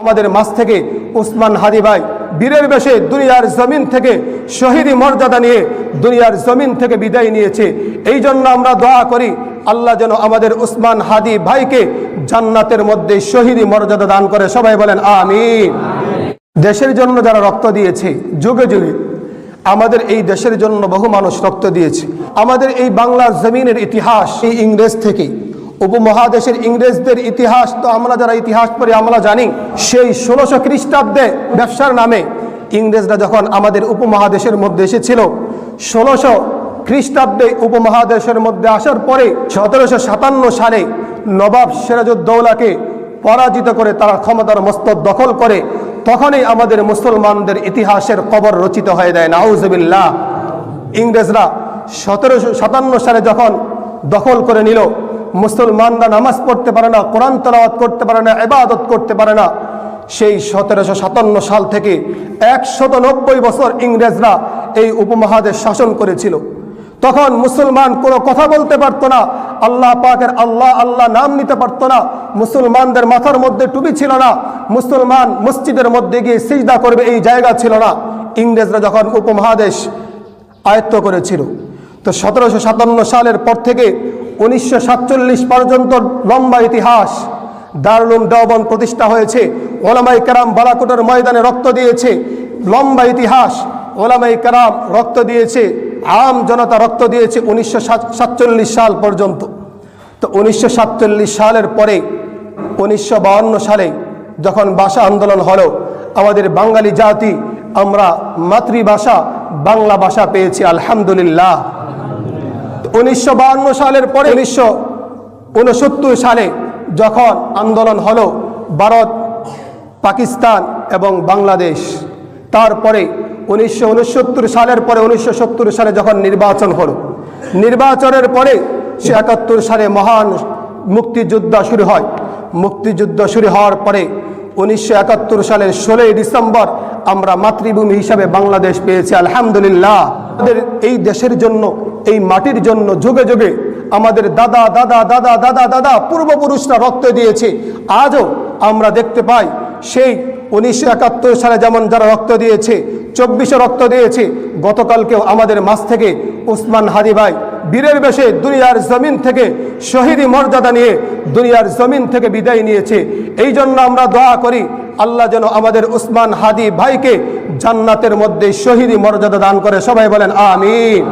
আমাদের মাছ থেকে উসমান হাদি ভাই, বীরের বেশে দুনিয়ার জমিন থেকে শহীদি মর্যাদা নিয়ে দুনিয়ার জমিন থেকে বিদায় নিয়েছে। এই জন্য আমরা দোয়া করি, আল্লাহ যেন আমাদের উসমান হাদি ভাইকে জান্নাতের মধ্যে শহীদি মর্যাদা দান করে। সবাই বলেন, আমিন। দেশের জন্য যারা রক্ত দিয়েছে, যুগে যুগে আমাদের এই দেশের জন্য বহু মানুষ রক্ত দিয়েছে। আমাদের এই বাংলার জমিনের ইতিহাস, এই ইংরেজ থেকে উপমহাদেশের ইংরেজদের ইতিহাস তো আমরা যারা ইতিহাস পড়ে, আমরা জানি সেই ষোলোশো খ্রিস্টাব্দে ব্যবসার নামে ইংরেজরা যখন আমাদের উপমহাদেশের মধ্যে এসেছিল, ষোলোশো খ্রিস্টাব্দে উপমহাদেশের মধ্যে আসার পরে সতেরোশো সাতান্ন সালে নবাব সিরাজউদ্দৌলাকে পরাজিত করে তারা ক্ষমতার মস্তক দখল করে, তখনই আমাদের মুসলমানদের ইতিহাসের কবর রচিত হয়ে দেয় নাউজবিল্লাহ। ইংরেজরা সতেরোশো সাতান্ন সালে যখন দখল করে নিল মুসলমানরা নামাজ পড়তে পারে না, কোরআন তলাওয়াত করতে পারে না এবাদত করতে পারে না। সেই সতেরোশো সাতান্ন সাল থেকে একশত নব্বই বছর ইংরেজরা এই উপমহাদেশ শাসন করেছিল। তখন মুসলমান কোনো কথা বলতে পারতো না, আল্লাহ পাকের আল্লাহ আল্লাহ নাম নিতে পারতো না, মুসলমানদের মাথার মধ্যে টুপি ছিল না, মুসলমান মসজিদের মধ্যে গিয়ে সিজদা করবে এই জায়গা ছিল না। ইংরেজরা যখন উপমহাদেশ আয়ত্ত করেছিল, তো সতেরোশো সাতান্ন সালের পর থেকে উনিশশো সাতচল্লিশ পর্যন্ত লম্বা ইতিহাস দারুলুম দেওবন প্রতিষ্ঠা হয়েছে। ওলামাই কারাম বালাকোটের ময়দানে রক্ত দিয়েছে। লম্বা ইতিহাস ওলামাই কারাম রক্ত দিয়েছে। আম জনতা রক্ত দিয়েছে উনিশশো সাতচল্লিশ সাল পর্যন্ত। তো উনিশশো সাতচল্লিশ সালের পরে উনিশশো সালে যখন ভাষা আন্দোলন হলো, আমাদের বাঙালি জাতি, আমরা মাতৃভাষা, বাংলা ভাষা পেয়েছি, আলহামদুলিল্লাহ। উনিশশো সালের পরে, উনিশশো উনসত্তর সালে যখন আন্দোলন হলো ভারত, পাকিস্তান এবং বাংলাদেশ, তারপরে উনিশশো উনসত্তর সালের পরে, উনিশশো সত্তর সালে যখন নির্বাচন হলো, নির্বাচনের পরে সে একাত্তর সালে মহান মুক্তিযুদ্ধ শুরু হয়। মুক্তিযুদ্ধ শুরু হওয়ার পরে উনিশশো একাত্তর সালের ষোলোই ডিসেম্বর আমরা মাতৃভূমি হিসাবে বাংলাদেশ পেয়েছি, আলহামদুলিল্লাহ। আমাদের এই দেশের জন্য এই মাটির জন্য যুগে যুগে আমাদের দাদা দাদা দাদা দাদা দাদা পূর্বপুরুষরা রক্ত দিয়েছে। আজও আমরা দেখতে পাই সেই উনিশশো একাত্তর সালে যেমন যারা রক্ত দিয়েছে, চব্বিশে রক্ত দিয়েছে, গতকালকেও আমাদের মাছ থেকে উসমান হাদি ভাই বীরের বেশে দুনিয়ার জমিন থেকে শহীদি মর্যাদা নিয়ে দুনিয়ার জমিন থেকে বিদায় নিয়েছে। এই জন্য আমরা দোয়া করি, আল্লাহ যেন আমাদের উসমান হাদি ভাইকে জান্নাতের মধ্যে শহীদি মর্যাদা দান করে। সবাই বলেন, আমিন।